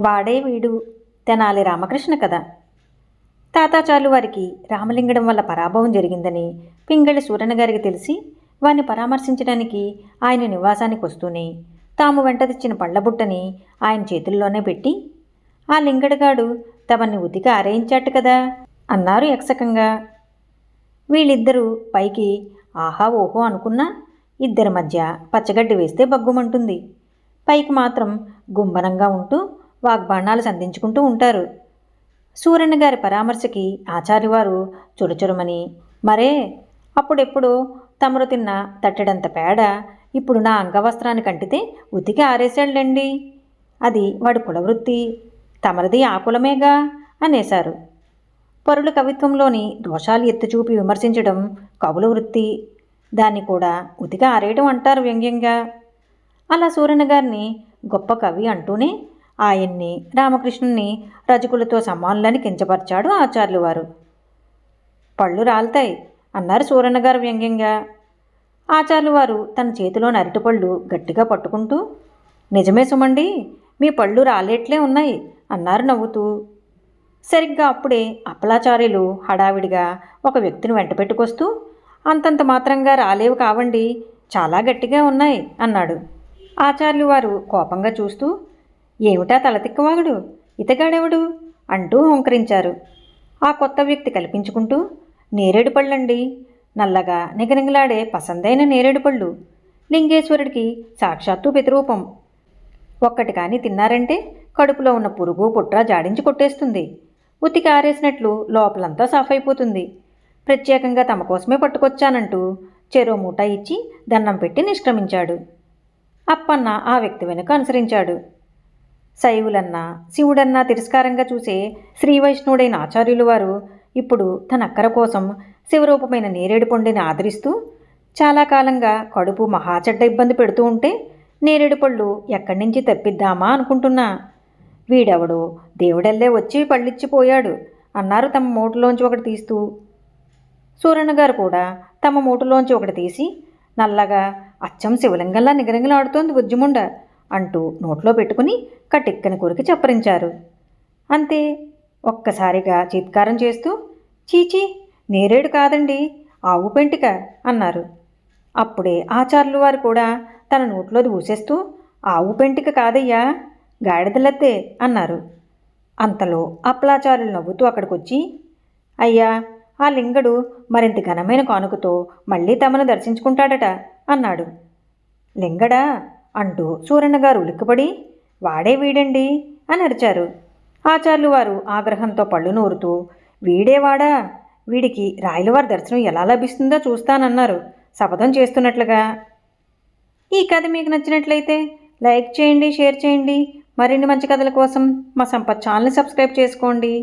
వాడే వీడు తెనాలి రామకృష్ణ కథ తాతాచార్లు వారికి రామలింగడం వల్ల పరాభవం జరిగిందని పింగళి సూరణ గారికి తెలిసి వారిని పరామర్శించడానికి ఆయన నివాసానికి వస్తూనే తాము వెంట తెచ్చిన పళ్ళబుట్టని ఆయన చేతుల్లోనే పెట్టి ఆ లింగడగాడు తమని ఉతికి ఆరేయించాట కదా అన్నారు యక్షకంగా. వీళ్ళిద్దరూ పైకి ఆహా ఓహో అనుకున్నా ఇద్దరి మధ్య పచ్చగడ్డి వేస్తే బగ్గుమంటుంది పైకి మాత్రం గుంబనంగా ఉంటూ వాగ్బాణాలు సంధించుకుంటూ ఉంటారు. సూరన్న గారి పరామర్శకి ఆచార్యవారు చురుచురుమని మరే అప్పుడెప్పుడు తమరు తిన్న తట్టెడంత పేడ ఇప్పుడు నా అంగవస్త్రానికి అంటితే ఉతికి ఆరేశాడులేండి. అది వాడి కులవృత్తి తమరిది ఆ కులమేగా? అనేశారు. పరుల కవిత్వంలోని దోషాలు ఎత్తుచూపి విమర్శించడం కవుల వృత్తి. దాన్ని కూడా ఉతిగా ఆరేయడం అంటారు వ్యంగ్యంగా. అలా సూర్యన గారిని గొప్ప కవి అంటూనే ఆయన్ని రామకృష్ణుని రజకులతో సమానులని కించపరిచాడు ఆచార్యులు వారు పళ్ళు రాలుతాయి అన్నారు సూరన్న గారు వ్యంగ్యంగా. ఆచార్యులు వారు తన చేతిలోని అరటిపళ్ళు గట్టిగా పట్టుకుంటూ నిజమే సుమండి మీ పళ్ళు రాలేట్లే ఉన్నాయి అన్నారు నవ్వుతూ. సరిగ్గా అప్పుడే అప్పలాచార్యులు హడావిడిగా ఒక వ్యక్తిని వెంట పెట్టుకొస్తూ అంతంత మాత్రంగా రాలేవు కావండి చాలా గట్టిగా ఉన్నాయి అన్నాడు. ఆచార్యులు వారు కోపంగా చూస్తూ ఏమిటా తలతిక్కవాగుడు ఇతగాడెవడు? అంటూ హుంకరించారు. ఆ కొత్త వ్యక్తి కల్పించుకుంటూ నేరేడు పళ్ళండి. నల్లగా నిగనిగలాడే పసందైన నేరేడు పళ్ళు. లింగేశ్వరుడికి సాక్షాత్తు ప్రతిరూపం ఒక్కటి కానీ తిన్నారంటే కడుపులో ఉన్న పురుగు పుట్ర జాడించి కొట్టేస్తుంది. ఉతికి ఆరేసినట్లు లోపలంతా సాఫ్ అయిపోతుంది ప్రత్యేకంగా తమ కోసమే పట్టుకొచ్చానంటూ చెరో మూట ఇచ్చి దండం పెట్టి నిష్క్రమించాడు. అప్పన్న ఆ వ్యక్తి వెనుక అనుసరించాడు. శైవులన్నా శివుడన్నా తిరస్కారంగా చూసే శ్రీవైష్ణవుడైన ఆచార్యులు వారు ఇప్పుడు తన అక్కర కోసం శివరూపమైన నేరేడు పండుని ఆదరిస్తూ చాలా కాలంగా కడుపు మహాచెడ్డ ఇబ్బంది పెడుతూ ఉంటే నేరేడు పళ్ళు ఎక్కడి నుంచి తప్పిద్దామా అనుకుంటున్నా. వీడెవడో దేవుడల్లే వచ్చి పళ్ళిచ్చిపోయాడు అన్నారు తమ మూటలోంచి ఒకటి తీస్తూ. సూరన్న గారు కూడా తమ మూటలోంచి ఒకటి తీసి నల్లగా అచ్చం శివలింగంలా నిగరంగలాడుతోంది ఉజ్జుముండ అంటూ నోట్లో పెట్టుకుని కటిక్కని కొరికి చప్పరించారు. అంతే ఒక్కసారిగా చీత్కారం చేస్తూ చీచీ నేరేడు కాదండి ఆవు పెంటిక అన్నారు. అప్పుడే ఆచార్యులు వారు కూడా తన నోట్లోది ఊసేస్తూ ఆవు పెంటిక కాదయ్యా గాడిదలత్తే అన్నారు. అంతలో అప్లాచారులు నవ్వుతూ అక్కడికొచ్చి అయ్యా ఆ లింగడు మరింత ఘనమైన కానుకతో మళ్ళీ తమను దర్శించుకుంటాడట అన్నాడు. లింగడా అంటూ సూరన్నగారు ఉలిక్కుపడి వాడే వీడండి అని అరిచారు. ఆచార్యులు వారు ఆగ్రహంతో పళ్ళు నూరుతూ వీడేవాడా వీడికి రాయలవారి దర్శనం ఎలా లభిస్తుందో చూస్తానన్నారు. శపథం చేస్తున్నట్లుగా. ఈ కథ మీకు నచ్చినట్లయితే లైక్ చేయండి షేర్ చేయండి. మరిన్ని మంచి కథల కోసం మా సంపత్ ఛానల్ని సబ్స్క్రైబ్ చేసుకోండి.